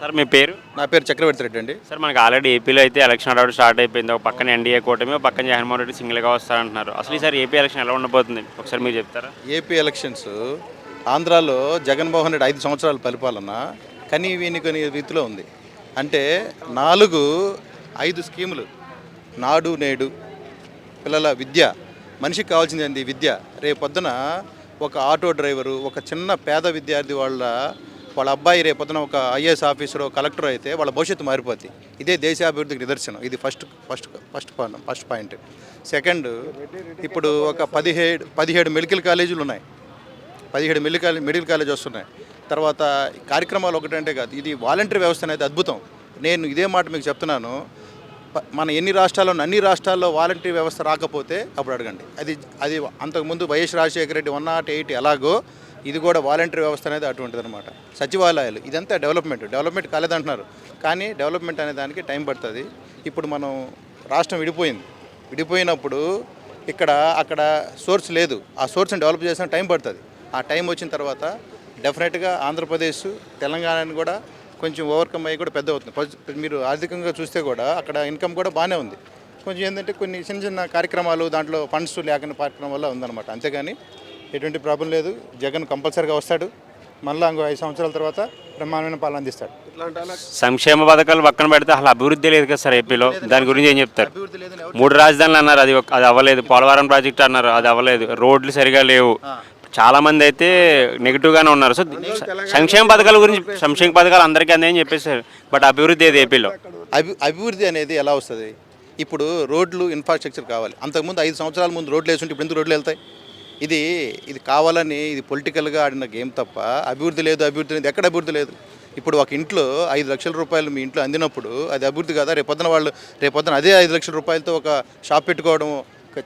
Sir మీ పేరు? నా పేరు చక్రవర్తి రెడ్డి అండి. సార్ మనకి ఆల్రెడీ ఏపీలో అయితే ఎలక్షన్ అడవుడు స్టార్ట్ అయిపోయింది. ఒక పక్కన ఎన్డీఏ కూటమి ఒక పక్కన జగన్మోహన్ రెడ్డి సింగిల్గా వస్తారంటున్నారు. అసలు ఈసారి ఏపీ ఎలక్షన్ ఎలా ఉండబోతుంది? ఒకసారి మీరు చెప్తారా? ఏపీ ఎలక్షన్స్ ఆంధ్రాలో జగన్మోహన్ రెడ్డి ఐదు సంవత్సరాల పరిపాలన కని వీని కొని రీతిలో ఉంది. అంటే నాలుగు ఐదు స్కీములు. నాడు నేడు. పిల్లల విద్య మనిషికి కావాల్సింది విద్య. రేపు పొద్దున ఒక ఆటో డ్రైవరు ఒక చిన్న పేద విద్యార్థి వాళ్ళ వాళ్ళ అబ్బాయి రేపు పొద్దున ఒక ఐఏఎస్ ఆఫీసరో కలెక్టర్ అయితే వాళ్ళ భవిష్యత్తు మారిపోద్ది. ఇదే దేశాభివృద్ధికి నిదర్శనం. ఇది first first first point first point. Second ఇప్పుడు ఒక పదిహేడు పదిహేడు మెడికల్ కాలేజీలు ఉన్నాయి. పదిహేడు మెడికల్ మెడికల్ కాలేజ్ వస్తున్నాయి. తర్వాత కార్యక్రమాలు ఒకటంటే కాదు ఇది వాలంటరీ వ్యవస్థ అనేది అద్భుతం. నేను ఇదే మాట మీకు చెప్తున్నాను. మన ఎన్ని రాష్ట్రాల్లో అన్ని రాష్ట్రాల్లో వాలంటరీ వ్యవస్థ రాకపోతే అప్పుడు అడగండి. అది అది అంతకుముందు YS Rajasekhara Reddy one not eight ఎలాగో ఇది కూడా వాలంటరీ వ్యవస్థ అనేది అటువంటిది అనమాట సచివాలయాలు ఇదంతా డెవలప్మెంట్ డెవలప్మెంట్ కాలేదంటున్నారు. కానీ డెవలప్మెంట్ అనే దానికి టైం పడుతుంది. ఇప్పుడు మనం రాష్ట్రం విడిపోయింది. విడిపోయినప్పుడు ఇక్కడ అక్కడ సోర్స్ లేదు. ఆ సోర్స్ని డెవలప్ చేసిన టైం పడుతుంది. ఆ టైం వచ్చిన తర్వాత డెఫినెట్గా ఆంధ్రప్రదేశ్ తెలంగాణని కూడా కొంచెం ఓవర్కమ్ అయ్యి కూడా పెద్ద అవుతుంది. మీరు ఆర్థికంగా చూస్తే కూడా అక్కడ ఇన్కమ్ కూడా బాగానే ఉంది. కొంచెం ఏంటంటే కొన్ని చిన్న చిన్న కార్యక్రమాలు దాంట్లో ఫండ్స్ లేకుండా కార్యక్రమం వల్ల ఉందన్నమాట. అంతేగాని ఎటువంటి ప్రాబ్లం లేదు. జగన్ కంపల్సరీగా వస్తాడు. మళ్ళీ ఇంకో ఐదు సంవత్సరాల తర్వాత బ్రహ్మాండమైన పాలన అందిస్తాడు. సంక్షేమ పథకాలు పక్కన పెడితే అసలు అభివృద్ధి లేదు కదా సార్ ఏపీలో. దాని గురించి ఏం చెప్తారు? మూడు రాజధానులు అన్నారు. అది అది అవ్వలేదు. పోలవరం ప్రాజెక్ట్ అన్నారు. అది అవ్వలేదు. రోడ్లు సరిగా లేవు. చాలా మంది అయితే నెగిటివ్గానే ఉన్నారు. సో సంక్షేమ పథకాల గురించి సంక్షేమ పథకాలు అందరికీ అందని చెప్పేశారు బట్ అభివృద్ధి ఏది ఏపీలో? అభి అభివృద్ధి అనేది ఎలా వస్తుంది? ఇప్పుడు రోడ్లు ఇన్ఫ్రాస్ట్రక్చర్ కావాలి. అంతకుముందు ఐదు సంవత్సరాల ముందు రోడ్లు వేసుంటే ఇప్పుడు ఎందుకు రోడ్లు వెళ్తాయి? ఇది ఇది కావాలని ఇది పొలిటికల్గా ఆడిన గేమ్ తప్ప అభివృద్ధి లేదు అభివృద్ధి లేదు ఎక్కడ అభివృద్ధి లేదు. ఇప్పుడు ఒక ఇంట్లో ఐదు లక్షల రూపాయలు మీ ఇంట్లో అందినప్పుడు అది అభివృద్ధి కదా? రేపొద్దున వాళ్ళు రేపొద్దున అదే ఐదు లక్షల రూపాయలతో ఒక షాప్ పెట్టుకోవడం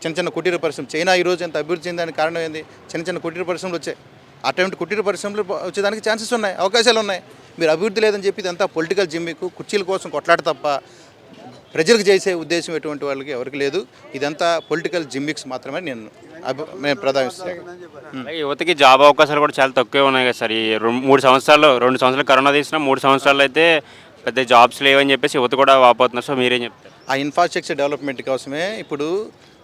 చిన్న చిన్న కుటీర పరిశ్రమ చైనా ఈ రోజు ఎంత అభివృద్ధి చెందడానికి కారణం ఏంది? చిన్న చిన్న కుటీర పరిశ్రమలు వచ్చాయి. అటువంటి కుటీర పరిశ్రమలు వచ్చేదానికి ఛాన్సెస్ ఉన్నాయి అవకాశాలు ఉన్నాయి. మీరు అభివృద్ధి లేదని చెప్పి ఇదంతా పొలిటికల్ జిమ్మికు కుర్చీల కోసం కొట్లాడ తప్ప ప్రజలకు చేసే ఉద్దేశం ఎటువంటి వాళ్ళకి ఎవరికి లేదు. ఇదంతా పొలిటికల్ జిమ్మిక్స్ మాత్రమే నేను అభి నేను ప్రధానిస్తాను అలాగే యువతకి జాబ్ అవకాశాలు కూడా చాలా తక్కువే ఉన్నాయి కదా సార్. ఈ రెండు మూడు సంవత్సరాల్లో రెండు సంవత్సరాలు కరోనా తీసినా మూడు సంవత్సరాలు అయితే పెద్ద జాబ్స్ లేవని చెప్పేసి యువత కూడా వాపోతున్నారు. సో మీరేం చెప్తారు? ఆ ఇన్ఫ్రాస్ట్రక్చర్ డెవలప్మెంట్ కోసమే ఇప్పుడు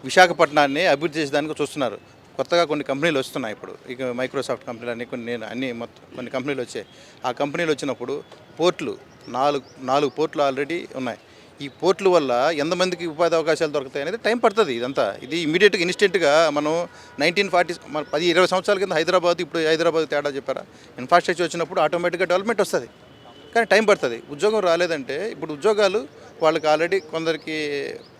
విశాఖపట్నాన్ని అభివృద్ధి చేసేదానికి చూస్తున్నారు. కొత్తగా కొన్ని కంపెనీలు వస్తున్నాయి ఇప్పుడు. ఇక మైక్రోసాఫ్ట్ కంపెనీలు అన్ని కొన్ని నేను అన్ని మొత్తం కొన్ని కంపెనీలు వచ్చాయి. ఆ కంపెనీలు వచ్చినప్పుడు పోర్ట్లు నాలుగు నాలుగు పోర్ట్లు ఆల్రెడీ ఉన్నాయి. ఈ పోర్టుల వల్ల ఎంతమందికి ఉపాధి అవకాశాలు దొరుకుతాయి అనేది టైం పడుతుంది ఇదంతా. ఇది ఇమీడియట్గా ఇన్స్టెంట్గా మనం నైన్టీన్ ఫార్టీ మన పది ఇరవై సంవత్సరాల కింద హైదరాబాద్ ఇప్పుడు హైదరాబాద్ తేడా చెప్పారా? ఇన్ఫ్రాస్ట్రక్చర్ వచ్చినప్పుడు ఆటోమేటిక్గా డెవలప్మెంట్ వస్తుంది. కానీ టైం పడుతుంది. ఉద్యోగం రాలేదంటే ఇప్పుడు ఉద్యోగాలు వాళ్ళకి ఆల్రెడీ కొందరికి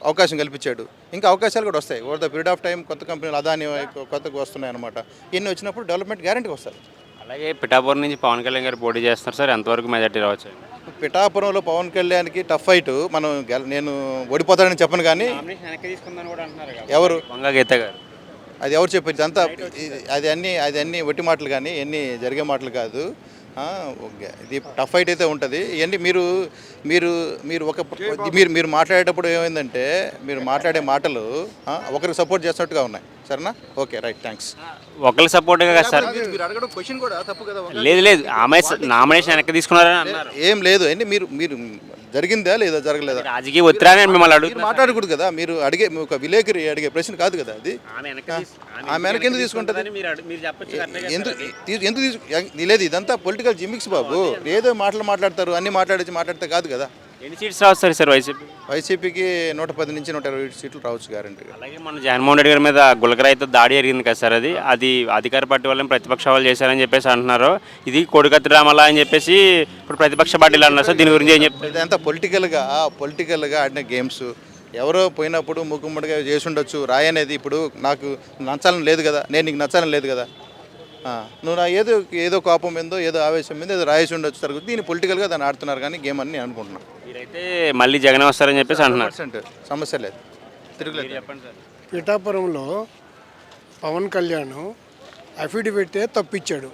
అవకాశం కల్పించాడు. ఇంకా అవకాశాలు కూడా వస్తాయి. Over the period of time కొత్త కంపెనీలు అదాని కొత్తగా వస్తున్నాయి అనమాట ఇవన్నీ వచ్చినప్పుడు డెవలప్మెంట్ గ్యారంటీ వస్తుంది. అలాగే పిఠాపురం నుంచి పవన్ కళ్యాణ్ గారు పోటీ చేస్తున్నారు సార్. ఎంతవరకు మెజార్టీ రావచ్చు? పిఠాపురంలో పవన్ కళ్యాణ్కి టఫ్ ఫైట్ మనం గెల- నేను ఓడిపోతానని చెప్పను కానీ ఎవరు? వంగ గీత గారు. అది ఎవరు చెప్పారు ఇది- అది అన్ని అది అన్ని ఒట్టి మాటలు కానీ ఇవన్నీ జరిగే మాటలు కాదు. ఓకే. ఇది టఫ్ ఫైట్ అయితే ఉంటుంది. ఇవన్నీ మీరు మీరు మీరు ఒక మీరు మీరు మాట్లాడేటప్పుడు ఏమైందంటే మీరు మాట్లాడే మాటలు ఆ, ఒకరికి సపోర్ట్ చేస్తున్నట్టుగా ఉన్నాయి. సరేనా? ఓకే రైట్ థ్యాంక్స్ ఒకరి సపోర్ట్గా కదా సార్. మీరు అడగడం క్వశ్చన్ కూడా తప్పు కదా లేదు లేదు. ఆమె నామినేషన్ వెనక్కి తీసుకున్నారని అన్నారు. ఏం లేదు. అండి మీరు మీరు జరిగిందా లేదా జరగలేదా? రాజకీయ ఒత్తిడి మిమ్మల్ని అడుగుతున్నారు. మాట్లాడకూడదు కదా మీరు అడిగే ఒక విలేకరి అడిగే ప్రశ్న కాదు కదా అది? ఆమె ఎందుకు తీసుకుంటుంది? ఎందుకు ఎందుకు తీసు ఎ- లేదు ఇదంతా పొలిటికల్ జిమ్మిక్స్ బాబు. ఏదో మాటలు మాట్లాడతారు అన్ని మాట్లాడేసి మాట్లాడితే కాదు కదా. ఎన్ని సీట్స్ రాస్తారు సార్ వైసీపీ? వైసీపీకి నూట పది నుంచి నూట ఇరవై సీట్లు రావచ్చు గ్యారంటీగా అలాగే మన జగన్మోహన్ రెడ్డి గారి మీద గులకరాయితో దాడి జరిగింది కదా సార్ అది. అది అధికార పార్టీ వాళ్ళని ప్రతిపక్ష వాళ్ళు చేశారని చెప్పేసి అంటున్నారు. ఇది కొడుకత్తి డ్రామాలా అని చెప్పేసి ఇప్పుడు ప్రతిపక్ష పార్టీలు అన్నారు సార్. దీని గురించి ఏం చెప్తారు ఇదంతా పొలిటికల్గా పొలిటికల్గా ఆడిన గేమ్స్ ఎవరో పోయినప్పుడు ముక్కుమ్మడిగా చేసి ఉండొచ్చు రాయి అనేది ఇప్పుడు నాకు నచ్చాలని లేదు కదా. నేను నీకు నచ్చాలని లేదు కదా. నువ్వు నా ఏదో ఏదో కోపం ఏందో ఏదో ఆవేశం ఏదో రాయేసి ఉండొచ్చు తరగతి దీన్ని పొలిటికల్గా దాన్ని ఆడుతున్నారు కానీ గేమ్ అని నేను అనుకుంటున్నాను మీరైతే మళ్ళీ జగన్ వస్తారని చెప్పేసి అంటున్నారు. సమస్య లేదు. తిరుగులేదు. చెప్పండి సార్. పిఠాపురంలో పవన్ కళ్యాణ్ అఫిడవిట్ తప్పించాడు.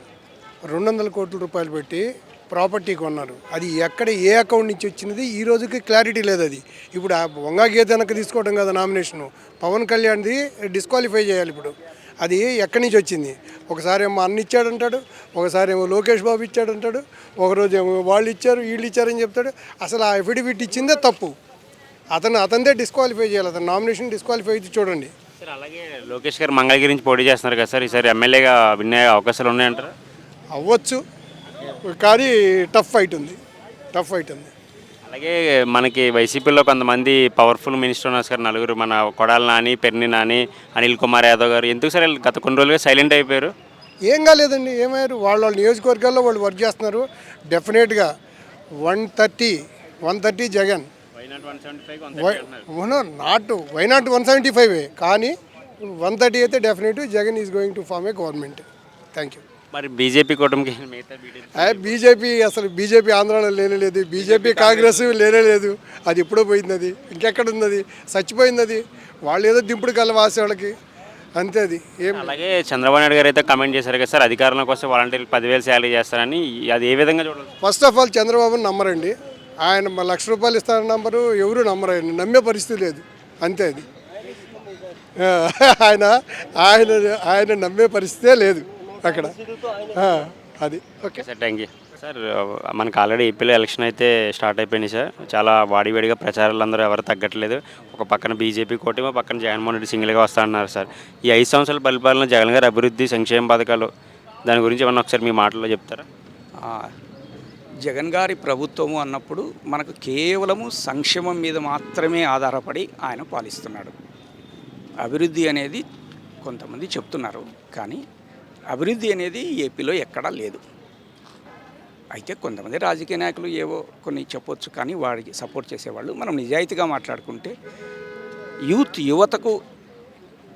రెండు వందల కోట్ల రూపాయలు పెట్టి ప్రాపర్టీ కొన్నారు. అది ఎక్కడ ఏ అకౌంట్ నుంచి వచ్చినది ఈ రోజుకి క్లారిటీ లేదు అది. ఇప్పుడు ఆ వంగా గీత వెనక్కి తీసుకోవడం కదా నామినేషను. పవన్ కళ్యాణ్ది డిస్క్వాలిఫై చేయాలి ఇప్పుడు. అది ఎక్కడి నుంచి వచ్చింది? ఒకసారి ఏమో అన్న ఇచ్చాడంటాడు ఒకసారి ఏమో లోకేష్ బాబు ఇచ్చాడంటాడు ఒకరోజు ఏమో వాళ్ళు ఇచ్చారు వీళ్ళు ఇచ్చారని చెప్తాడు. అసలు ఆ అఫిడవిట్ ఇచ్చిందే తప్పు. అతను అతనిదే డిస్క్వాలిఫై చేయాలి అతను నామినేషన్ డిస్క్వాలిఫై అయితే చూడండి. సార్ అలాగే లోకేష్ గారు మంగళగిరి నుంచి పోటీ చేస్తున్నారు కదా సార్ ఈసారి ఎమ్మెల్యేగా వినే అవకాశాలు ఉన్నాయంటారా? అవ్వచ్చు. కానీ టఫ్ ఫైట్ ఉంది. టఫ్ ఫైట్ ఉంది. అలాగే మనకి వైసీపీలో కొంతమంది పవర్ఫుల్ మినిస్టర్ ఉన్నారు సార్ నలుగురు మన కొడాల నాని పెర్ని నాని అనిల్ కుమార్ యాదవ్ గారు. ఎందుకు సార్ వీళ్ళు గత కొన్ని రోజులుగా సైలెంట్ అయిపోయారు? ఏం కాలేదండి ఏమయ్యారు? వాళ్ళ వాళ్ళ నియోజకవర్గాల్లో వాళ్ళు వర్క్ చేస్తున్నారు. డెఫినెట్గా one thirty one thirty Jagan. Not why not one seventy five కానీ వన్ థర్టీ అయితే definite Jagan is going to form a government thank you మరి బీజేపీ కూటమికి మిగతా బీజేపీ అసలు బీజేపీ ఆంధ్రాలో లేనేలేదు బీజేపీ కాంగ్రెస్ లేనేలేదు అది ఎప్పుడో పోయింది అది ఇంకెక్కడ ఉంది అది చచ్చిపోయింది అది వాళ్ళు ఏదో దింపుడు కల వాసే వాళ్ళకి. అంతే అది. ఏం అలాగే చంద్రబాబు నాయుడు గారు అయితే కమెంట్ చేశారు కదా సార్ అధికారంలోకి వస్తే వాలంటీర్లు పదివేలు శాలరీ చేస్తారని అది ఏ విధంగా చూడాలి? ఫస్ట్ ఆఫ్ ఆల్ చంద్రబాబుని నమ్మరండి. ఆయన లక్ష రూపాయలు ఇస్తారని నంబరు ఎవరు నమ్మరండి నమ్మే పరిస్థితి లేదు. అంతే అది. ఆయన ఆయన ఆయన నమ్మే పరిస్థితే లేదు. అక్కడ. ఆ, అది. Okay. Sir thank you sir మనకు ఆల్రెడీ ఏపీలో ఎలక్షన్ అయితే స్టార్ట్ అయిపోయింది సార్. చాలా వాడివేడిగా ప్రచారాలు అందరూ ఎవరు తగ్గట్లేదు. ఒక పక్కన బీజేపీ కూటమి పక్కన జగన్మోహన్ రెడ్డి సింగిల్గా వస్తా అన్నారు సార్. ఈ ఐదు సంవత్సరాల పరిపాలన జగన్ గారి అభివృద్ధి సంక్షేమ పథకాలు దాని గురించి ఏమన్నా ఒకసారి మీ మాటల్లో చెప్తారా? ఆ, జగన్ గారి ప్రభుత్వము అన్నప్పుడు మనకు కేవలము సంక్షేమం మీద మాత్రమే ఆధారపడి ఆయన పాలిస్తున్నాడు. అభివృద్ధి అనేది కొంతమంది చెప్తున్నారు. కానీ అభివృద్ధి అనేది ఏపీలో ఎక్కడా లేదు. అయితే కొంతమంది రాజకీయ నాయకులు ఏవో కొన్ని చెప్పొచ్చు కానీ వాడికి సపోర్ట్ చేసేవాళ్ళు. మనం నిజాయితీగా మాట్లాడుకుంటే యూత్ యువతకు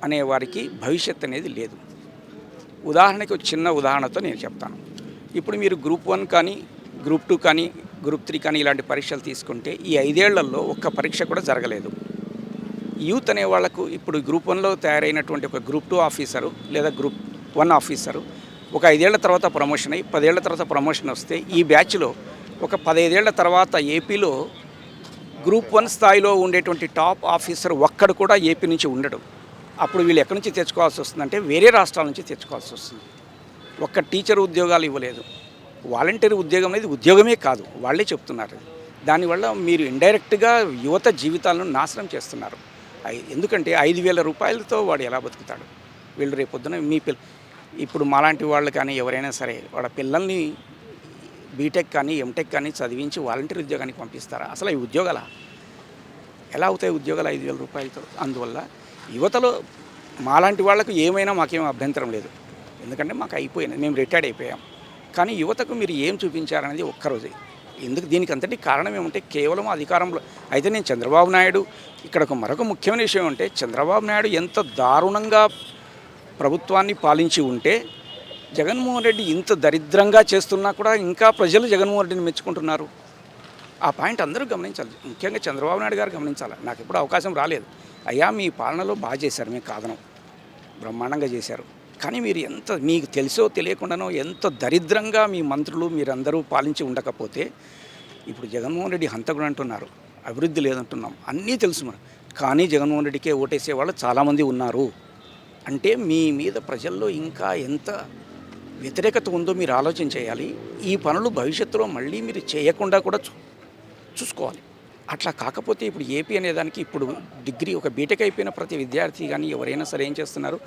అనే వారికి భవిష్యత్ అనేది లేదు. ఉదాహరణకి ఒక చిన్న ఉదాహరణతో నేను చెప్తాను. ఇప్పుడు మీరు గ్రూప్ వన్ కానీ గ్రూప్ టూ కానీ గ్రూప్ త్రీ కానీ ఇలాంటి పరీక్షలు తీసుకుంటే ఈ ఐదేళ్ళలో ఒక్క పరీక్ష కూడా జరగలేదు. యూత్ అనే వాళ్ళకు ఇప్పుడు గ్రూప్ వన్లో తయారైనటువంటి ఒక గ్రూప్ టూ ఆఫీసరు లేదా గ్రూప్ వన్ ఆఫీసరు. ఒక ఐదేళ్ళ తర్వాత ప్రమోషన్ అయ్యి పదేళ్ళ తర్వాత ప్రమోషన్ వస్తే ఈ బ్యాచ్లో ఒక పదైదేళ్ళ తర్వాత ఏపీలో గ్రూప్ వన్ స్థాయిలో ఉండేటువంటి టాప్ ఆఫీసర్ ఒక్కడు కూడా ఏపీ నుంచి ఉండడు. అప్పుడు వీళ్ళు ఎక్కడి నుంచి తెచ్చుకోవాల్సి వస్తుందంటే వేరే రాష్ట్రాల నుంచి తెచ్చుకోవాల్సి వస్తుంది. ఒక్క టీచర్ ఉద్యోగాలు ఇవ్వలేదు. వాలంటీర్ ఉద్యోగం అనేది ఉద్యోగమే కాదు వాళ్ళే చెప్తున్నారు. దానివల్ల మీరు ఇండైరెక్ట్గా యువత జీవితాలను నాశనం చేస్తున్నారు. ఐ- ఎందుకంటే ఐదు వేల రూపాయలతో వాడు ఎలా బతుకుతాడు? వీళ్ళు రేపొద్దున మీ పిల్ల ఇప్పుడు మాలాంటి వాళ్ళు కానీ ఎవరైనా సరే వాళ్ళ పిల్లల్ని బీటెక్ కానీ ఎంటెక్ కానీ చదివించి వాలంటీర్ ఉద్యోగానికి పంపిస్తారా? అసలు ఈ ఉద్యోగాల? ఎలా అవుతాయి ఉద్యోగాలు ఐదు వేల రూపాయలతో? అందువల్ల యువతలో మాలాంటి వాళ్ళకు ఏమైనా మాకేం అభ్యంతరం లేదు. ఎందుకంటే మాకు అయిపోయింది మేము రిటైర్డ్ అయిపోయాం. కానీ యువతకు మీరు ఏం చూపించారనేది ఒక్కరోజే. ఎందుకు దీనికి అంతటి కారణం ఏమంటే కేవలం అధికారంలో అయితే నేను చంద్రబాబు నాయుడు ఇక్కడ ఒక మరొక ముఖ్యమైన విషయం అంటే చంద్రబాబు నాయుడు ఎంత దారుణంగా ప్రభుత్వాన్ని పాలించి ఉంటే జగన్మోహన్ రెడ్డి ఇంత దరిద్రంగా చేస్తున్నా కూడా ఇంకా ప్రజలు జగన్మోహన్ రెడ్డిని మెచ్చుకుంటున్నారు. ఆ పాయింట్ అందరూ గమనించాలి. ముఖ్యంగా చంద్రబాబు నాయుడు గారు గమనించాలి. నాకు ఎప్పుడు అవకాశం రాలేదు. అయ్యా మీ పాలనలో బాగా చేశారు. మీ కాదనం. బ్రహ్మాండంగా చేశారు. కానీ మీరు ఎంత మీకు తెలిసో తెలియకుండానో ఎంత దరిద్రంగా మీ మంత్రులు మీరందరూ పాలించి ఉండకపోతే ఇప్పుడు జగన్మోహన్ రెడ్డి హంతకుడు అంటున్నారు. అభివృద్ధి లేదంటున్నాం. అన్నీ తెలుసు మనం కానీ జగన్మోహన్ రెడ్డికే ఓటేసే వాళ్ళు చాలామంది ఉన్నారు. అంటే మీ మీద ప్రజల్లో ఇంకా ఎంత వ్యతిరేకత ఉందో మీరు ఆలోచన చేయాలి ఈ పనులు భవిష్యత్తులో మళ్ళీ మీరు చేయకుండా కూడా చూ చూసుకోవాలి. అట్లా కాకపోతే ఇప్పుడు ఏపీ అనేదానికి ఇప్పుడు డిగ్రీ ఒక బీటెక్ అయిపోయిన ప్రతి విద్యార్థి కానీ ఎవరైనా సరే ఏం చేస్తున్నారు?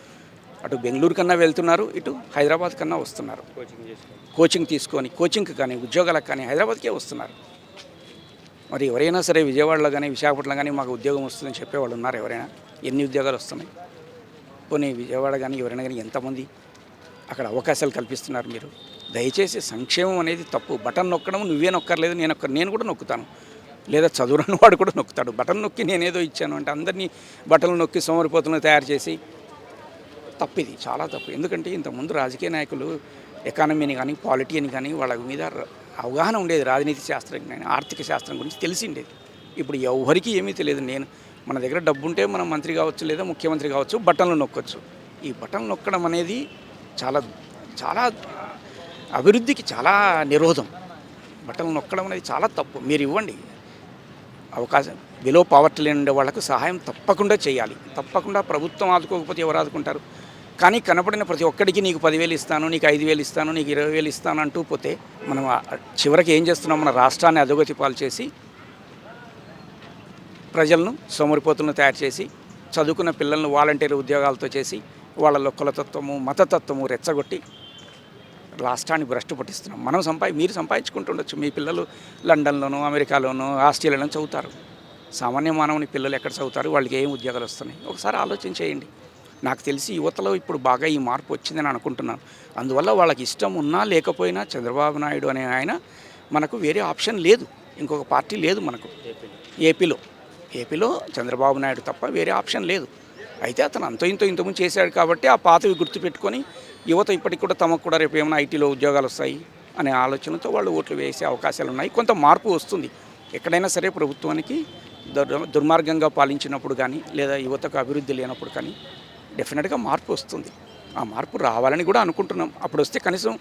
అటు బెంగళూరు కన్నా వెళ్తున్నారు ఇటు హైదరాబాద్ కన్నా వస్తున్నారు. కోచింగ్ తీసుకొని కోచింగ్కి కానీ ఉద్యోగాలకు కానీ హైదరాబాద్కే వస్తున్నారు. మరి ఎవరైనా సరే విజయవాడలో కానీ విశాఖపట్నంలో కానీ మాకు ఉద్యోగం వస్తుందని చెప్పేవాళ్ళు ఉన్నారు ఎవరైనా? ఎన్ని ఉద్యోగాలు వస్తున్నాయి? పోనీ విజయవాడ కానీ ఎవరైనా కానీ ఎంతమంది అక్కడ అవకాశాలు కల్పిస్తున్నారు మీరు? దయచేసి సంక్షేమం అనేది తప్పు. బటన్ నొక్కడం నువ్వే నొక్కర్లేదు నేను ఒక్క నేను కూడా నొక్కుతాను. లేదా చదువురాని వాడు కూడా నొక్కుతాడు. బటన్ నొక్కి నేనేదో ఇచ్చాను అంటే అందరినీ బటన్లు నొక్కి సోమరిపోతులను తయారు చేసి తప్పు ఇది చాలా తప్పు. ఎందుకంటే ఇంతకుముందు రాజకీయ నాయకులు ఎకానమీని కానీ పాలిటీ అని కానీ వాళ్ళ మీద అవగాహన ఉండేది. రాజనీతి శాస్త్రం కానీ ఆర్థిక శాస్త్రం గురించి తెలిసి ఉండేది. ఇప్పుడు ఎవరికి ఏమీ తెలియదు. నేను మన దగ్గర డబ్బు ఉంటే మనం మంత్రి కావచ్చు లేదా ముఖ్యమంత్రి కావచ్చు బటన్లు నొక్కొచ్చు. ఈ బటన్ నొక్కడం అనేది చాలా చాలా అభివృద్ధికి చాలా నిరోధం. బటన్లు నొక్కడం అనేది చాలా తప్పు. మీరు ఇవ్వండి. అవకాశం బిలో పావర్టీ లేని ఉండే వాళ్ళకు సహాయం తప్పకుండా చేయాలి. తప్పకుండా ప్రభుత్వం ఆదుకోకపోతే ఎవరు ఆదుకుంటారు? కానీ కనపడిన ప్రతి ఒక్కడికి నీకు పదివేలు ఇస్తాను నీకు ఐదు వేలు ఇస్తాను నీకు ఇరవై వేలు ఇస్తాను అంటూ పోతే మనం చివరికి ఏం చేస్తున్నాం? మన రాష్ట్రాన్ని అధోగతి పాలు చేసి ప్రజలను సోమరిపోతులను తయారు చేసి చదువుకున్న పిల్లలను వాలంటీర్ ఉద్యోగాలతో చేసి వాళ్ళలో కులతత్వము మతతత్వము రెచ్చగొట్టి రాష్ట్రాన్ని భ్రష్టు పట్టిస్తున్నాం. మనం సంపాది మీరు సంపాదించుకుంటుండొచ్చు. మీ పిల్లలు లండన్లోనూ అమెరికాలోనూ ఆస్ట్రేలియాలోనూ చదువుతారు. సామాన్య మానవుని పిల్లలు ఎక్కడ చదువుతారు? వాళ్ళకి ఏం ఉద్యోగాలు వస్తున్నాయి? ఒకసారి ఆలోచన చేయండి నాకు తెలిసి యువతలో ఇప్పుడు బాగా ఈ మార్పు వచ్చిందని అనుకుంటున్నాను. అందువల్ల వాళ్ళకి ఇష్టం ఉన్నా లేకపోయినా చంద్రబాబు నాయుడు అనే ఆయన మనకు వేరే ఆప్షన్ లేదు. ఇంకొక పార్టీ లేదు మనకు. ఏపీలో. ఏపీలో చంద్రబాబు నాయుడు తప్ప వేరే ఆప్షన్ లేదు. అయితే అతను అంత ఇంతో ఇంతకుముందు చేశాడు కాబట్టి ఆ పాతవి గుర్తుపెట్టుకొని యువత ఇప్పటికి కూడా తమకు కూడా రేపు ఏమైనా ఐటీలో ఉద్యోగాలు వస్తాయి అనే ఆలోచనతో వాళ్ళు ఓట్లు వేసే అవకాశాలు ఉన్నాయి. కొంత మార్పు వస్తుంది. ఎక్కడైనా సరే ప్రభుత్వానికి దుర్ దుర్మార్గంగా పాలించినప్పుడు కానీ లేదా యువతకు అభివృద్ధి లేనప్పుడు కానీ డెఫినెట్గా మార్పు వస్తుంది. ఆ మార్పు రావాలని కూడా అనుకుంటున్నాం. అప్పుడు వస్తే కనీసం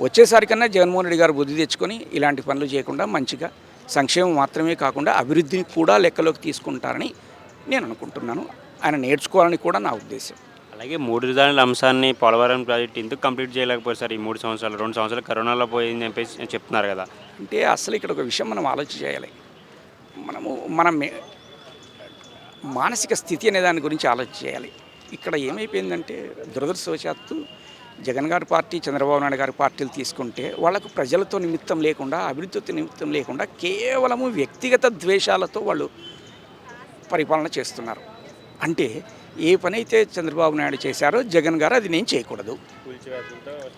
వచ్చేసరికన్నా జగన్మోహన్ రెడ్డి గారు బుద్ధి తెచ్చుకొని ఇలాంటి పనులు చేయకుండా మంచిగా సంక్షేమం మాత్రమే కాకుండా అభివృద్ధిని కూడా లెక్కలోకి తీసుకుంటారని నేను అనుకుంటున్నాను. ఆయన నేర్చుకోవాలని కూడా నా ఉద్దేశం. అలాగే మూడు విధానాల అంశాన్ని పోలవరం ప్రాజెక్ట్ ఎందుకు కంప్లీట్ చేయలేకపోయారు సార్? ఈ మూడు సంవత్సరాలు రెండు సంవత్సరాలు కరోనాలో పోయింది అని చెప్పేసి చెప్తున్నారు కదా. అంటే అసలు ఇక్కడ ఒక విషయం మనం ఆలోచన చేయాలి. మనము మనం మానసిక స్థితి అనే దాని గురించి ఆలోచన చేయాలి. ఇక్కడ ఏమైపోయిందంటే దురదృష్టవశాత్తు జగన్ గారి పార్టీ చంద్రబాబు నాయుడు గారి పార్టీలు తీసుకుంటే వాళ్ళకు ప్రజలతో నిమిత్తం లేకుండా అభివృద్ధితో నిమిత్తం లేకుండా కేవలము వ్యక్తిగత ద్వేషాలతో వాళ్ళు పరిపాలన చేస్తున్నారు. అంటే ఏ పని అయితే చంద్రబాబు నాయుడు చేశారో జగన్ గారు అది నేను చేయకూడదు.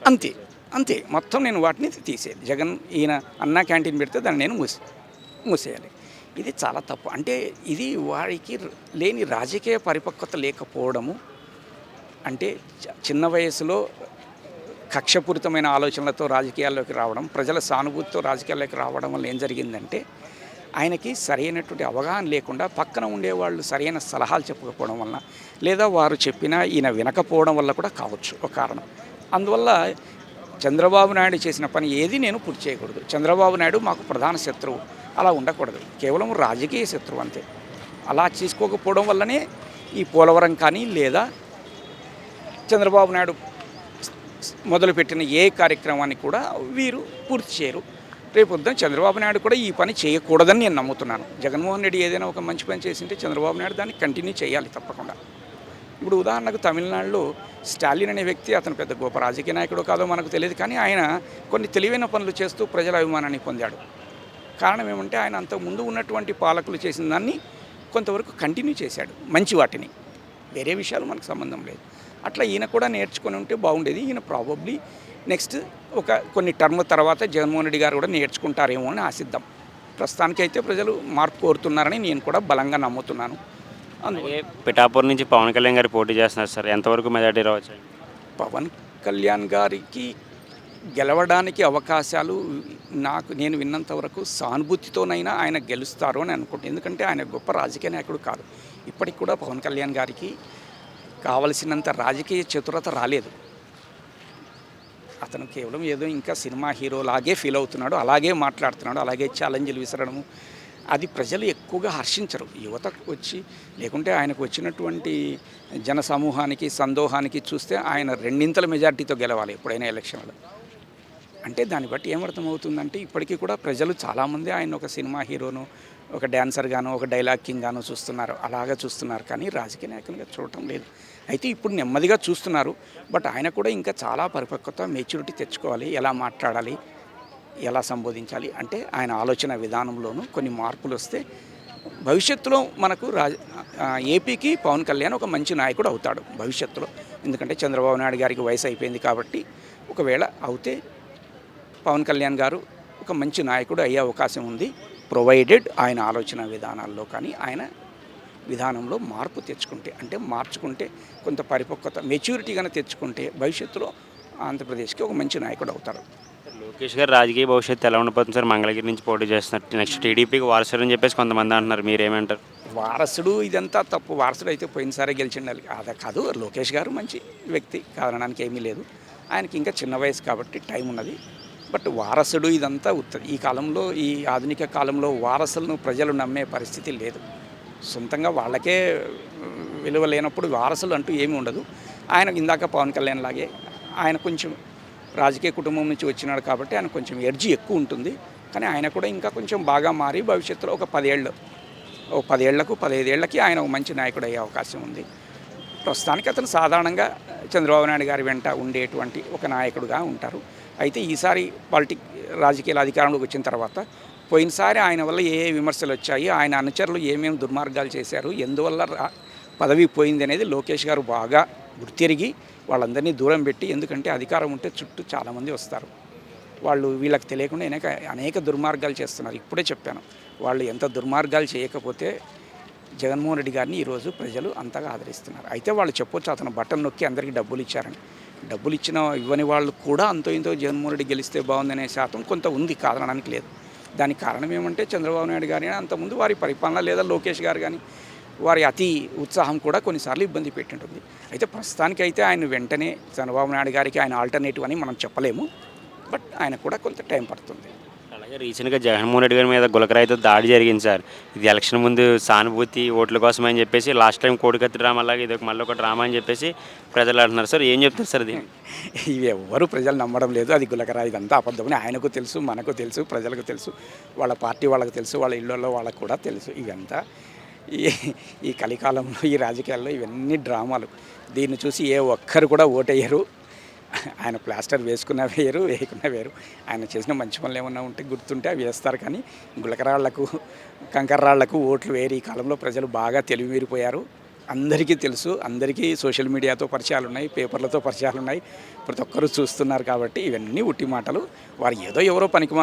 అంతే అంతే. మొత్తం నేను వాటిని తీసేది. జగన్ ఈయన అన్నా క్యాంటీన్ పెడితే దాన్ని నేను మూసి మూసేయాలి. ఇది చాలా తప్పు. అంటే ఇది వారికి లేని రాజకీయ పరిపక్వత లేకపోవడము. అంటే చ- చిన్న వయసులో కక్షపూరితమైన ఆలోచనలతో రాజకీయాల్లోకి రావడం ప్రజల సానుభూతితో రాజకీయాల్లోకి రావడం వల్ల ఏం జరిగిందంటే ఆయనకి సరైనటువంటి అవగాహన లేకుండా పక్కన ఉండేవాళ్ళు సరైన సలహాలు చెప్పకపోవడం వలన లేదా వారు చెప్పినా ఈయన వినకపోవడం వల్ల కూడా కావచ్చు ఒక కారణం. అందువల్ల చంద్రబాబు నాయుడు చేసిన పని ఏది నేను పూర్తి చేయకూడదు. చంద్రబాబు నాయుడు మాకు ప్రధాన శత్రువు. అలా ఉండకూడదు. కేవలం రాజకీయ శత్రువు అంతే. అలా చేసుకోకపోవడం వల్లనే ఈ పోలవరం కానీ లేదా చంద్రబాబు నాయుడు మొదలుపెట్టిన ఏ కార్యక్రమాన్ని కూడా వీరు పూర్తి చేయరు. రేపు వద్దాం చంద్రబాబు నాయుడు కూడా ఈ పని చేయకూడదని నేను నమ్ముతున్నాను. జగన్మోహన్ రెడ్డి ఏదైనా ఒక మంచి పని చేసింటే చంద్రబాబు నాయుడు దాన్ని కంటిన్యూ చేయాలి తప్పకుండా. ఇప్పుడు ఉదాహరణకు తమిళనాడులో స్టాలిన్ అనే వ్యక్తి అతను పెద్ద గొప్ప రాజకీయ నాయకుడు కాదో మనకు తెలియదు కానీ ఆయన కొన్ని తెలివైన పనులు చేస్తూ ప్రజల అభిమానాన్ని పొందాడు. కారణం ఏమంటే ఆయన అంతకుముందు ఉన్నటువంటి పాలకులు చేసిన దాన్ని కొంతవరకు కంటిన్యూ చేశాడు మంచి వాటిని. వేరే విషయాలు మనకు సంబంధం లేదు. అట్లా ఈయన కూడా నేర్చుకొని ఉంటే బాగుండేది. ఈయన ప్రాబబ్లీ నెక్స్ట్ ఒక కొన్ని టర్మ్ తర్వాత జగన్మోహన్ రెడ్డి గారు కూడా నేర్చుకుంటారేమో అని ఆశిద్దాం. ప్రస్తుతానికైతే ప్రజలు మార్పు కోరుతున్నారని నేను కూడా బలంగా నమ్ముతున్నాను. అలాగే పిఠాపూర్ నుంచి పవన్ కళ్యాణ్ గారు పోటీ చేస్తున్నారు సార్. ఎంతవరకు మెజార్టీ రావచ్చు? పవన్ కళ్యాణ్ గారికి గెలవడానికి అవకాశాలు నాకు నేను విన్నంత వరకు సానుభూతితోనైనా ఆయన గెలుస్తారు అని అనుకుంటున్నాను. ఎందుకంటే ఆయన గొప్ప రాజకీయ నాయకుడు కాదు. ఇప్పటికి కూడా పవన్ కళ్యాణ్ గారికి కావలసినంత రాజకీయ చతురత రాలేదు. అతను కేవలం ఏదో ఇంకా సినిమా హీరో లాగే ఫీల్ అవుతున్నాడు అలాగే మాట్లాడుతున్నాడు అలాగే ఛాలెంజ్లు విసరడము. అది ప్రజలు ఎక్కువగా హర్షించరు. యువతకు వచ్చి లేకుంటే ఆయనకు వచ్చినటువంటి జన సమూహానికి సందోహానికి చూస్తే ఆయన రెండింతల మెజార్టీతో గెలవాలి ఎప్పుడైనా ఎలక్షన్లో. అంటే దాన్ని బట్టి ఏమర్థమవుతుందంటే ఇప్పటికీ కూడా ప్రజలు చాలామంది ఆయన ఒక సినిమా హీరోను ఒక డ్యాన్సర్ గాను ఒక డైలాగ్ కింగ్ గాను చూస్తున్నారు. అలాగా చూస్తున్నారు. కానీ రాజకీయ నాయకునిగా చూడటం లేదు. అయితే ఇప్పుడు నెమ్మదిగా చూస్తున్నారు బట్ ఆయన కూడా ఇంకా చాలా పరిపక్వత మెచ్యూరిటీ తెచ్చుకోవాలి ఎలా మాట్లాడాలి ఎలా సంబోధించాలి అంటే ఆయన ఆలోచన విధానంలోనూ కొన్ని మార్పులు వస్తే భవిష్యత్తులో మనకు రాజ ఏపీకి పవన్ కళ్యాణ్ ఒక మంచి నాయకుడు అవుతాడు భవిష్యత్తులో. ఎందుకంటే చంద్రబాబు నాయుడు గారికి వయసు అయిపోయింది కాబట్టి ఒకవేళ అవుతే పవన్ కళ్యాణ్ గారు ఒక మంచి నాయకుడు అయ్యే అవకాశం ఉంది ప్రొవైడెడ్ ఆయన ఆలోచన విధానాల్లో కానీ ఆయన విధానంలో మార్పు తెచ్చుకుంటే అంటే మార్చుకుంటే కొంత పరిపక్వత మెచ్యూరిటీ కనుక తెచ్చుకుంటే భవిష్యత్తులో ఆంధ్రప్రదేశ్కి ఒక మంచి నాయకుడు అవుతారు. లోకేష్ గారు రాజకీయ భవిష్యత్తు ఎలా ఉండిపోతుంది సార్? మంగళగిరి నుంచి పోటీ చేస్తున్నారు నెక్స్ట్ టీడీపీకి వారసుడు అని చెప్పేసి కొంతమంది అంటున్నారు. మీరేమంటారు? వారసుడు ఇదంతా తప్పు. వారసుడు అయితే పోయినసారే గెలిచిండాలి అదే కాదు లోకేష్ గారు మంచి వ్యక్తి. కాదనడానికి ఏమీ లేదు. ఆయనకి ఇంకా చిన్న వయసు కాబట్టి టైం ఉన్నది. బట్ వారసుడు ఇదంతా ఈ కాలంలో ఈ ఆధునిక కాలంలో వారసులను ప్రజలు నమ్మే పరిస్థితి లేదు. సొంతంగా వాళ్ళకే విలువ లేనప్పుడు వారసులు అంటూ ఏమీ ఉండదు. ఆయన ఇందాక పవన్ కళ్యాణ్ లాగే ఆయన కొంచెం రాజకీయ కుటుంబం నుంచి వచ్చినాడు కాబట్టి ఆయన కొంచెం ఎర్జీ ఎక్కువ ఉంటుంది. కానీ ఆయన కూడా ఇంకా కొంచెం బాగా మారి భవిష్యత్తులో ఒక పదేళ్ళు ఓ పదేళ్ళకు పదహైదేళ్ళకి ఆయన ఒక మంచి నాయకుడు అయ్యే అవకాశం ఉంది. ప్రస్తుతానికి అతను సాధారణంగా చంద్రబాబు నాయుడు గారి వెంట ఉండేటువంటి ఒక నాయకుడుగా ఉంటారు. అయితే ఈసారి పాలిటిక్ రాజకీయాల అధికారంలోకి వచ్చిన తర్వాత పోయినసారి ఆయన వల్ల ఏ విమర్శలు వచ్చాయి ఆయన అనుచరులు ఏమేమి దుర్మార్గాలు చేశారు ఎందువల్ల రా- పదవి పోయింది అనేది లోకేష్ గారు బాగా గుర్తిరిగి వాళ్ళందరినీ దూరం పెట్టి ఎందుకంటే అధికారం ఉంటే చుట్టూ చాలామంది వస్తారు. వాళ్ళు వీళ్ళకి తెలియకుండా అనేక అనేక దుర్మార్గాలు చేస్తున్నారు. ఇప్పుడే చెప్పాను వాళ్ళు ఎంత దుర్మార్గాలు చేయకపోతే జగన్మోహన్ రెడ్డి గారిని ఈరోజు ప్రజలు అంతగా ఆదరిస్తున్నారు. అయితే వాళ్ళు చెప్పొచ్చు అతను బటన్ నొక్కి అందరికీ డబ్బులు ఇచ్చారని. డబ్బులు ఇచ్చిన ఇవ్వని వాళ్ళు కూడా అంతో ఇంతో జగన్మోహన్ రెడ్డి గెలిస్తే బాగుందనే శాతం కొంత ఉంది కాదనడానికి లేదు. దానికి కారణం ఏమంటే చంద్రబాబు నాయుడు గారు అంతకుముందు వారి పరిపాలన లేదా లోకేష్ గారు కానీ వారి అతి ఉత్సాహం కూడా కొన్నిసార్లు ఇబ్బంది పెట్టింటుంది. అయితే ప్రస్తుతానికి అయితే ఆయన వెంటనే చంద్రబాబు నాయుడు గారికి ఆయన ఆల్టర్నేటివ్ అని మనం చెప్పలేము. బట్ ఆయన కూడా కొంత టైం పడుతుంది. రీసెంట్గా జగన్మోహన్ రెడ్డి గారి మీద గులకరాయితో దాడి జరిగింది సార్. ఇది ఎలక్షన్ ముందు సానుభూతి ఓట్ల కోసం అని చెప్పేసి లాస్ట్ టైం కోడికత్తి డ్రామా లాగా ఇది ఒక మళ్ళీ ఒక డ్రామా అని చెప్పేసి ప్రజలు అంటున్నారు సార్. ఏం చెప్తారు సార్ దీన్ని ఇవి ఎవ్వరు ప్రజలు నమ్మడం లేదు. అది గులకరాయి ఇదంతా అబద్ధమని ఆయనకు తెలుసు మనకు తెలుసు ప్రజలకు తెలుసు వాళ్ళ పార్టీ వాళ్ళకు తెలుసు వాళ్ళ ఇళ్ళల్లో వాళ్ళకు కూడా తెలుసు. ఇవంతా ఈ ఈ కలికాలంలో ఈ రాజకీయాల్లో ఇవన్నీ డ్రామాలు. దీన్ని చూసి ఏ ఒక్కరు కూడా ఓటయ్యరు ఆయన ప్లాస్టర్ వేసుకున్న వేరు వేయకున్న వేరు. ఆయన చేసిన మంచి పనులు ఏమన్నా ఉంటే గుర్తుంటే అవి వేస్తారు కానీ గులకరాళ్ళకు కంకర్రాళ్ళకు ఓట్లు వేరు ఈ కాలంలో ప్రజలు బాగా తెలివిమీరిపోయారు అందరికీ తెలుసు అందరికీ సోషల్ మీడియాతో పరిచయాలు ఉన్నాయి పేపర్లతో పరిచయాలు ఉన్నాయి. ప్రతి ఒక్కరూ చూస్తున్నారు కాబట్టి ఇవన్నీ ఉట్టి మాటలు. వారు ఏదో ఎవరో పనికి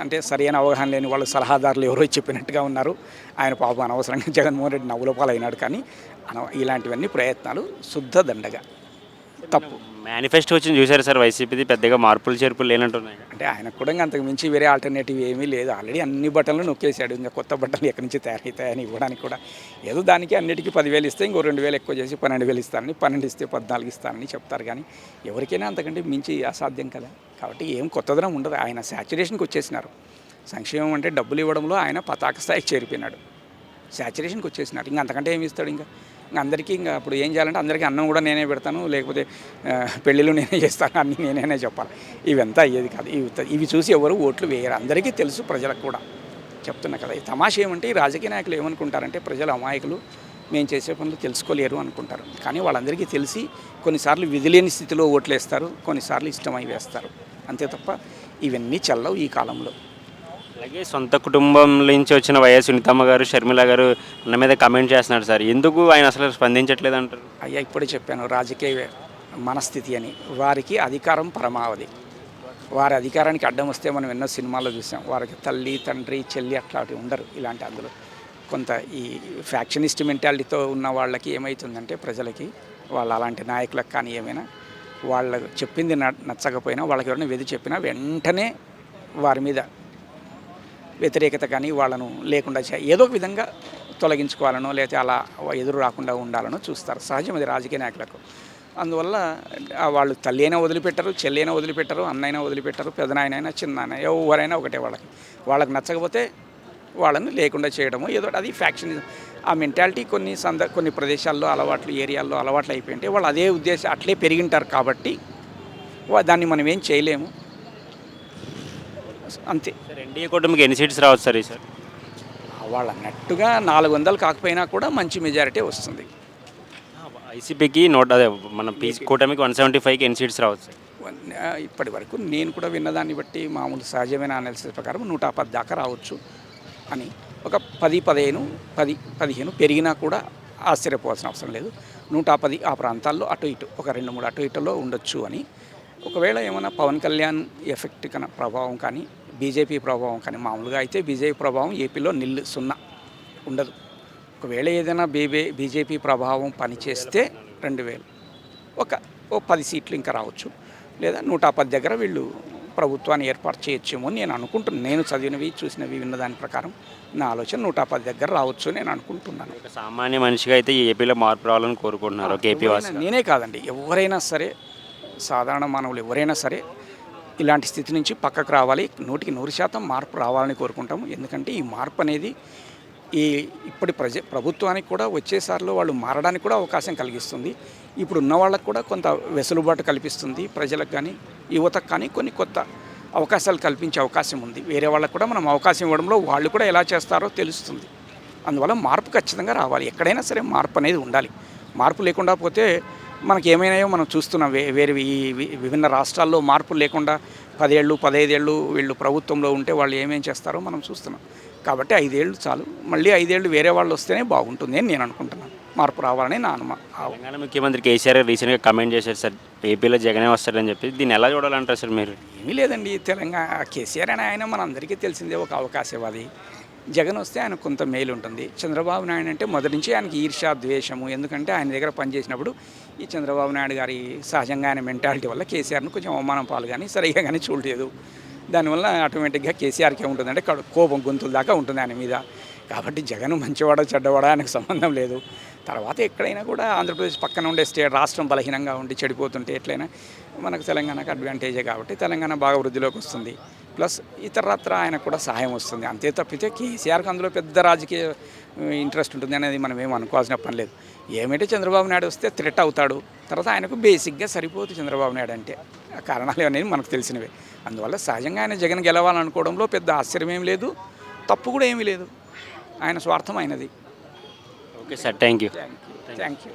అంటే సరైన అవగాహన లేని వాళ్ళు సలహాదారులు ఎవరో చెప్పినట్టుగా ఉన్నారు. ఆయన పాపం అనవసరంగా జగన్మోహన్ రెడ్డి నవ్వుల కానీ ఇలాంటివన్నీ ప్రయత్నాలు శుద్ధ దండగా. తప్పు. మేనిఫెస్టో వచ్చింది చూసారు సార్. వైసీపీది పెద్దగా మార్పులు చేర్పులు లేనట్టున్నాయి అంటే ఆయనకు కూడా ఇంకా అంతకు మించి వేరే ఆల్టర్నేటివ్ ఏమీ లేదు. ఆల్రెడీ అన్ని బట్టలు నొక్కేశాడు. ఇంకా కొత్త బట్టలు ఎక్కడి నుంచి తయారవుతాయని ఇవ్వడానికి కూడా. ఏదో దానికి అన్నిటికీ పదివేలు ఇస్తే ఇంకో రెండు వేలు ఎక్కువ చేసి పన్నెండు వేలు ఇస్తానని పన్నెండు ఇస్తే పద్నాలుగు ఇస్తానని చెప్తారు. కానీ ఎవరికైనా అంతకంటే మించి అసాధ్యం కదా. కాబట్టి ఏం కొత్తదనం ఉండదు. ఆయన శాచురేషన్కి వచ్చేసినారు. సంక్షేమం అంటే డబ్బులు ఇవ్వడంలో ఆయన పతాక స్థాయికి చేరిపోయినాడు. శాచురేషన్కి వచ్చేసినారు. ఇంకా అంతకంటే ఏమి ఇస్తాడు ఇంకా? అందరికీ ఇంకా అప్పుడు ఏం చేయాలంటే అందరికీ అన్నం కూడా నేనే పెడతాను లేకపోతే పెళ్ళిళ్ళు నేనే చేస్తాను అన్నీ నేనే చెప్పాలి. ఇవంతా అయ్యేది కాదు. ఇవి ఇవి చూసి ఎవరు ఓట్లు వేయరు. అందరికీ తెలుసు ప్రజలకు కూడా. చెప్తున్నా కదా ఈ తమాషా ఏమంటే ఈ రాజకీయ నాయకులు ఏమనుకుంటారంటే ప్రజలు అమాయకులు మేము చేసే పనులు తెలుసుకోలేరు అనుకుంటారు. కానీ వాళ్ళందరికీ తెలిసి కొన్నిసార్లు విధిలేని స్థితిలో ఓట్లు వేస్తారు కొన్నిసార్లు ఇష్టమై వేస్తారు. అంతే తప్ప ఇవన్నీ చల్లవు ఈ కాలంలో. అలాగే సొంత కుటుంబం నుంచి వచ్చిన వైఎస్ సునీతమ్మ గారు షర్మిల గారు నా మీద కమెంట్ చేస్తున్నారు సార్. ఎందుకు ఆయన అసలు స్పందించట్లేదు అంటారు? అయ్యా ఇప్పుడే చెప్పాను రాజకీయ మనస్థితి అని. వారికి అధికారం పరమావధి. వారి అధికారానికి అడ్డం వస్తే మనం ఎన్నో సినిమాల్లో చూసాం. వారికి తల్లి తండ్రి చెల్లి అట్లాంటివి ఉండరు ఇలాంటి అందులో. కొంత ఈ ఫ్యాక్షనిస్ట్ మెంటాలిటీతో ఉన్న వాళ్ళకి ఏమవుతుందంటే ప్రజలకి వాళ్ళు అలాంటి నాయకులకు కానీ ఏమైనా వాళ్ళకు చెప్పింది నచ్చకపోయినా వాళ్ళకి ఎవరైనా వెది చెప్పినా వెంటనే వారి మీద వ్యతిరేకత కానీ వాళ్ళను లేకుండా చే ఏదో ఒక విధంగా తొలగించుకోవాలనో లేకపోతే అలా ఎదురు రాకుండా ఉండాలనో చూస్తారు. సహజం అది రాజకీయ నాయకులకు. అందువల్ల వాళ్ళు తల్లి అయినా వదిలిపెట్టరు చెల్లి అయినా వదిలిపెట్టరు అన్నైనా వదిలిపెట్టరు పెదనాయనైనా చిన్నాయన ఎవరైనా ఒకటే వాళ్ళకి. వాళ్ళకి నచ్చకపోతే వాళ్ళని లేకుండా చేయడము ఏదో అది ఫ్యాక్షన్. ఆ మెంటాలిటీ కొన్ని సంద కొన్ని ప్రదేశాల్లో అలవాట్లు ఏరియాల్లో అలవాట్లు అయిపోయింటే వాళ్ళు అదే ఉద్దేశం అట్లే పెరిగింటారు కాబట్టి దాన్ని మనం ఏం చేయలేము. అంతే. సార్ ఎన్డీఏ కూటమికి ఎన్ని సీట్స్ రావచ్చు సార్ ఈసారి వాళ్ళు అన్నట్టుగా నాలుగు వందలు కాకపోయినా కూడా మంచి మెజారిటీ వస్తుంది. వైసీపీకి నూట అదే మన పీ కూటమికి వన్ సెవెంటీ ఫైవ్కి ఎన్ని సీట్స్ రావచ్చు సార్? ఇప్పటి వరకు నేను కూడా విన్నదాన్ని బట్టి మామూలు సహజమైన అనాలిసిస్ ప్రకారం నూట పది దాకా రావచ్చు అని. ఒక పది పదిహేను పది పదిహేను పెరిగినా కూడా ఆశ్చర్యపోవాల్సిన అవసరం లేదు. నూట పది ఆ ప్రాంతాల్లో అటు ఇటు ఒక రెండు మూడు అటు ఇటులో ఉండొచ్చు అని. ఒకవేళ ఏమైనా పవన్ కళ్యాణ్ ఎఫెక్ట్ కన్నా ప్రభావం కానీ బీజేపీ ప్రభావం కానీ మామూలుగా అయితే బీజేపీ ప్రభావం ఏపీలో నిల్లు సున్నా ఉండదు. ఒకవేళ ఏదైనా బీబే బీజేపీ ప్రభావం పనిచేస్తే రెండు వేలు. ఒక ఓ పది సీట్లు ఇంకా రావచ్చు. లేదా నూట పది దగ్గర వీళ్ళు ప్రభుత్వాన్ని ఏర్పాటు చేయొచ్చేమో అని నేను అనుకుంటున్నాను నేను చదివినవి చూసినవి విన్న దాని ప్రకారం నా ఆలోచన నూట పది దగ్గర రావచ్చు నేను అనుకుంటున్నాను. సామాన్య మనిషిగా అయితే ఏపీలో మార్పు రావాలని కోరుకుంటున్నారు ఎవరైనా- నేనే కాదండి. ఎవరైనా సరే సాధారణ మానవులు ఎవరైనా సరే ఇలాంటి స్థితి నుంచి పక్కకు రావాలి. నూటికి నూరు శాతం మార్పు రావాలని కోరుకుంటాము. ఎందుకంటే ఈ మార్పు అనేది ఈ ఇప్పటి ప్రజ ప్రభుత్వానికి కూడా వచ్చేసారిలో వాళ్ళు మారడానికి కూడా అవకాశం కలిగిస్తుంది. ఇప్పుడు ఉన్న వాళ్ళకు కూడా కొంత వెసులుబాటు కల్పిస్తుంది. ప్రజలకు కానీ యువతకు కానీ కొన్ని కొత్త అవకాశాలు కల్పించే అవకాశం ఉంది. వేరే వాళ్ళకు కూడా మనం అవకాశం ఇవ్వడంలో వాళ్ళు కూడా ఎలా చేస్తారో తెలుస్తుంది. అందువల్ల మార్పు ఖచ్చితంగా రావాలి. ఎక్కడైనా సరే మార్పు అనేది ఉండాలి. మార్పు లేకుండా పోతే మనకి ఏమైనాయో మనం చూస్తున్నాం వే వేరే ఈ విభిన్న రాష్ట్రాల్లో మార్పు లేకుండా పదేళ్ళు పదహైదేళ్ళు వీళ్ళు ప్రభుత్వంలో ఉంటే వాళ్ళు ఏమేం చేస్తారో మనం చూస్తున్నాం. కాబట్టి ఐదేళ్ళు చాలు. మళ్ళీ ఐదేళ్ళు వేరే వాళ్ళు వస్తేనే బాగుంటుంది అని నేను అనుకుంటున్నాను. మార్పు రావాలని నా అనుమా తెలంగాణ ముఖ్యమంత్రి కేసీఆర్ రీసెంట్గా కమెంట్ చేశారు సార్ ఏపీలో జగనే వస్తాడని చెప్పి. దీన్ని ఎలా చూడాలంటారు సార్ మీరు? ఏమీ లేదండి తెలంగాణ కేసీఆర్ అని ఆయన మన అందరికీ తెలిసిందే ఒక అవకాశవాది. జగన్ వస్తే ఆయన కొంత మేలు ఉంటుంది. చంద్రబాబు నాయుడు అంటే మొదటి నుంచి ఆయనకి ఈర్షా ద్వేషము. ఎందుకంటే ఆయన దగ్గర పనిచేసినప్పుడు ఈ చంద్రబాబు నాయుడు గారి సహజంగా ఆయన మెంటాలిటీ వల్ల కేసీఆర్ను కొంచెం అవమానం పాలు కానీ సరిగా కానీ చూడలేదు. దానివల్ల ఆటోమేటిక్గా కేసీఆర్కి ఉంటుంది అంటే కోపం గొంతుల దాకా ఉంటుంది ఆయన మీద. కాబట్టి జగన్ మంచివాడా చెడ్డవాడా ఆయనకు సంబంధం లేదు. తర్వాత ఎక్కడైనా కూడా ఆంధ్రప్రదేశ్ పక్కన ఉండే స్టేట్ రాష్ట్రం బలహీనంగా ఉండి చెడిపోతుంటే ఎట్లయినా మనకు తెలంగాణకు అడ్వాంటేజే కాబట్టి తెలంగాణ బాగా వృద్ధిలోకి వస్తుంది. ప్లస్ ఇతరత్ర ఆయనకు కూడా సహాయం వస్తుంది. అంతే తప్పితే కేసీఆర్కి అందులో పెద్ద రాజకీయ ఇంట్రెస్ట్ ఉంటుంది అనేది మనం ఏం అనుకోవాల్సిన పని లేదు. ఏమంటే చంద్రబాబు నాయుడు వస్తే థ్రెట్ అవుతాడు. తర్వాత ఆయనకు బేసిక్గా సరిపోతుంది చంద్రబాబు నాయుడు అంటే. ఆ కారణాలు అనేది మనకు తెలిసినవే. అందువల్ల సహజంగా ఆయన జగన్ గెలవాలనుకోవడంలో పెద్ద ఆశ్చర్యం ఏం లేదు. తప్పు కూడా ఏమీ లేదు. ఆయన స్వార్థం అయినది okay sir thank you thank you